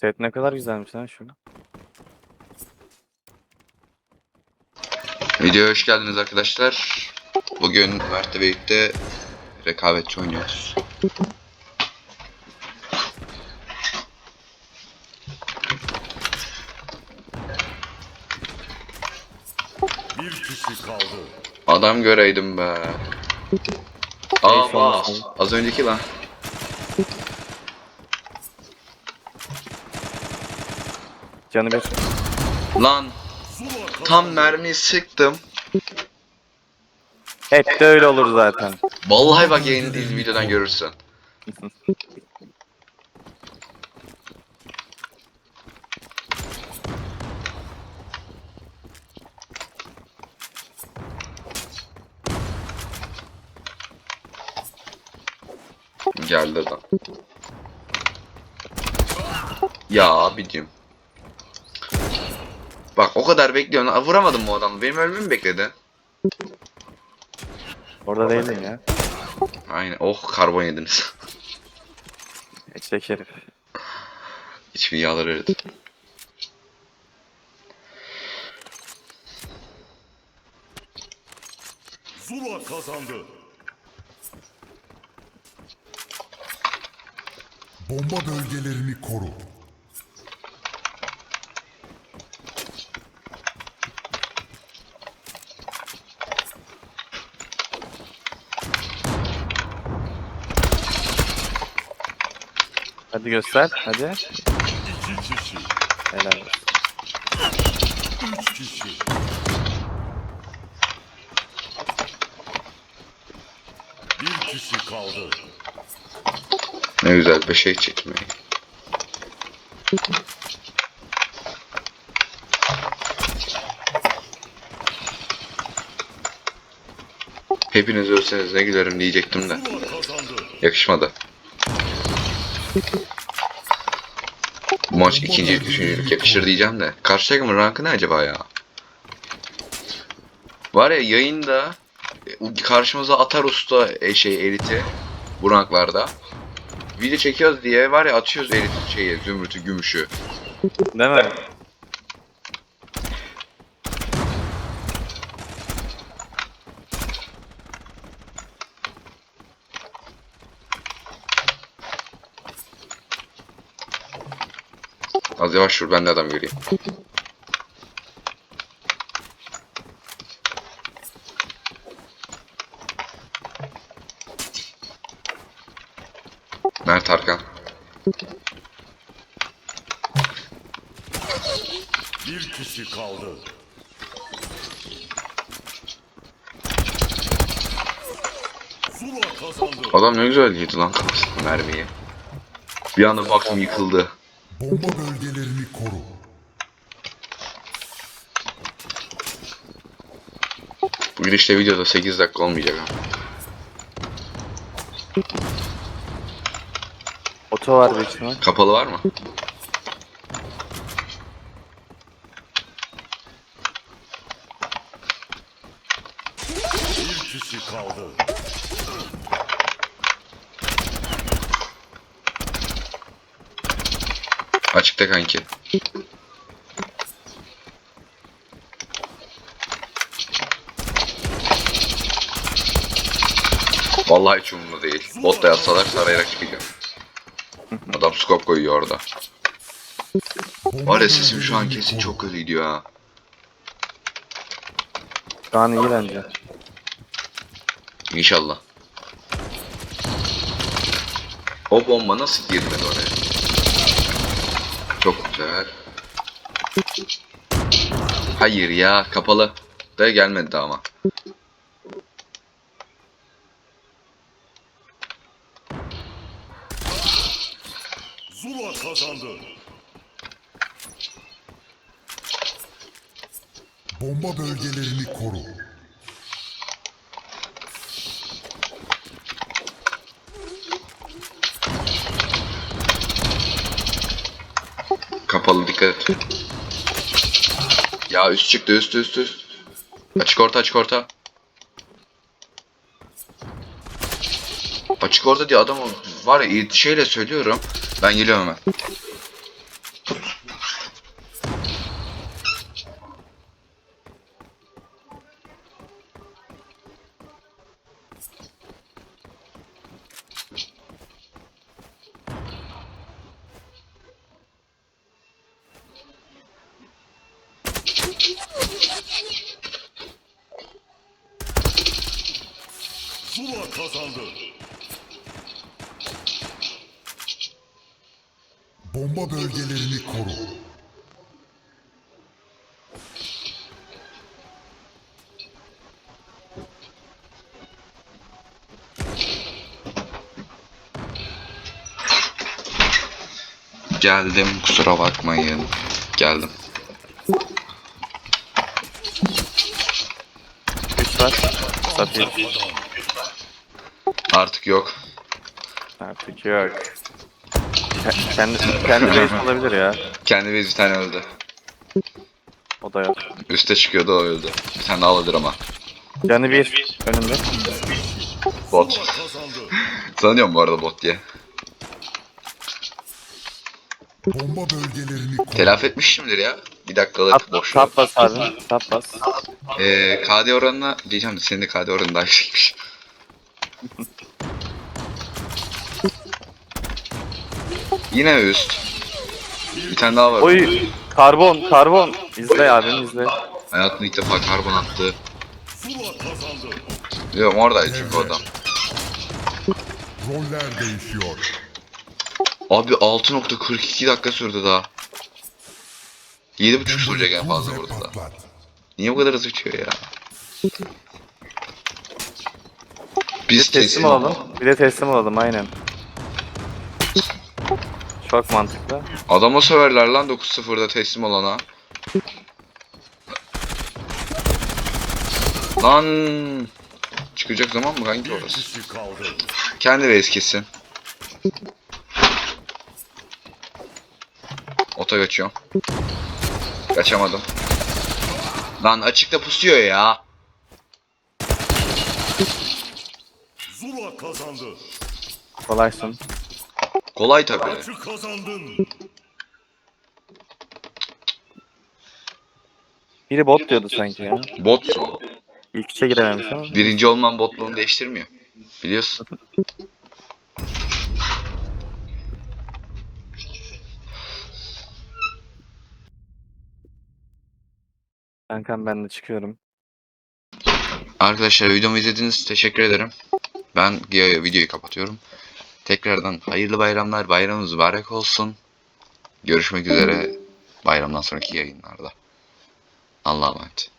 Set ne kadar güzelmiş lan şu. Videoya hoş geldiniz arkadaşlar. Bugün Mert'le birlikte rekabetçi oynuyoruz. Bir kişi kaldı. Adam göreydim be. Aa bas. Az önceki lan. Canı bir. Lan tam mermiyi sıktım. Hep de öyle olur zaten. Vallahi bak yayını değil videodan görürsün. Geldi adam. Ya abicim. Bak o kadar bekliyorsun. Aa, Vuramadım bu adamı. Benim ölümümü mü bekledi? Orada değildin ya. Aynen. Oh karbon yediniz. Eşek herif. Hiçbir yağları eridi. Zula kazandı. Bomba bölgelerini koru. Hadi göster. Hadi. İki kişi. Helal olsun. Üç kişi. Bir kişi kaldı. Ne güzel bir şey çekmeyi. Hepiniz ölseniz ne gülerim diyecektim de. Yakışmadı. Bu maç ikinci, üçüncülük yakışır diyeceğim de. Karşı takımın rankı ne acaba ya? Var ya yayında e, karşımıza atar usta e, şey eliti bu ranklarda. Video çekiyoruz diye var ya atıyoruz elit şeyi, zümrütü, gümüşü. Değil mi? Yavaş dur ben de adam göreyim. Mert Arkan. Bir kişi kaldı. Adam ne güzel yedi lan mermiyi. Bir anda baktım yıkıldı. Bomba bölgelerini koru. Bu girişte videoda 8 dakika olmayacak ha. Oto var büyük ihtimal. Kapalı var mı? Bir kişi kaldı. Açıkta kanki. Vallahi hiç umurumda değil. Bot da yapsalar sarayarak çıkacağım. Adam scope koyuyor orada. Var ya sesim şu an kesin çok kötü gidiyor ha. Şu an iyi bence. İnşallah. O bomba nasıl girmedi oraya? Çok güzel. Hayır ya kapalı. Da gelmedi daha ama. Zula kazandı. Bomba bölgelerini koru. Kapalı dikkat et. Ya üst çıktı üst üst üst. Açık orta açık orta. Açık orta diye adam var ya şeyle söylüyorum. Ben geliyorum hemen. Zula kazandı. Bomba bölgelerini koru. Geldim kusura bakmayın. Geldim. Var. Satayım. Artık yok. Artık yok. Ke- Kendi, kendi base olabilir ya. Kendi base bir tane öldü. O da yok. Üste çıkıyordu o öldü. Bir tane daha alabilir ama. Canı bir. Önümde. Bot. Sanıyorum bu arada bot diye. Bomba bölgelerini koru. Telafi etmişimdir ya. Bir dakikalık boşluğu. tap bas abi. Tap bas. Ee, KD oranına diyeceğim de senin de KD oranın daha yüksekmiş. Yine üst. Bir tane daha var. Oy. Karbon. Karbon. İzle abim izle. Hayatımda ilk defa karbon attı. Diyorum oradaydı çünkü adam. Roller değişiyor. Abi 6.42 dakika sürdü daha. 7.5 sürecek en fazla burada da. Niye bu kadar hızlı bitiyor ya? Biz teslim olalım. Bir de teslim olalım aynen. Çok mantıklı. Adama söverler lan 9-0'da teslim olana. Lan çıkacak zaman mı kanki orası? Kendi base kesin. Ota kaçıyorum. Kaçamadım. Lan açıkta pusuyor ya. Zula kazandı. Kolaysın. Kolay tabii. Maçı kazandın. Biri bot diyordu sanki ya. Bot İlk üçe girememiş ama. birinci olman botluğunu değiştirmiyor. Biliyorsun. Kankam ben de çıkıyorum. Arkadaşlar videomu izlediğiniz için teşekkür ederim. Ben videoyu kapatıyorum. Tekrardan hayırlı bayramlar. Bayramınız mübarek olsun. Görüşmek üzere bayramdan sonraki yayınlarda. Allah'a emanet.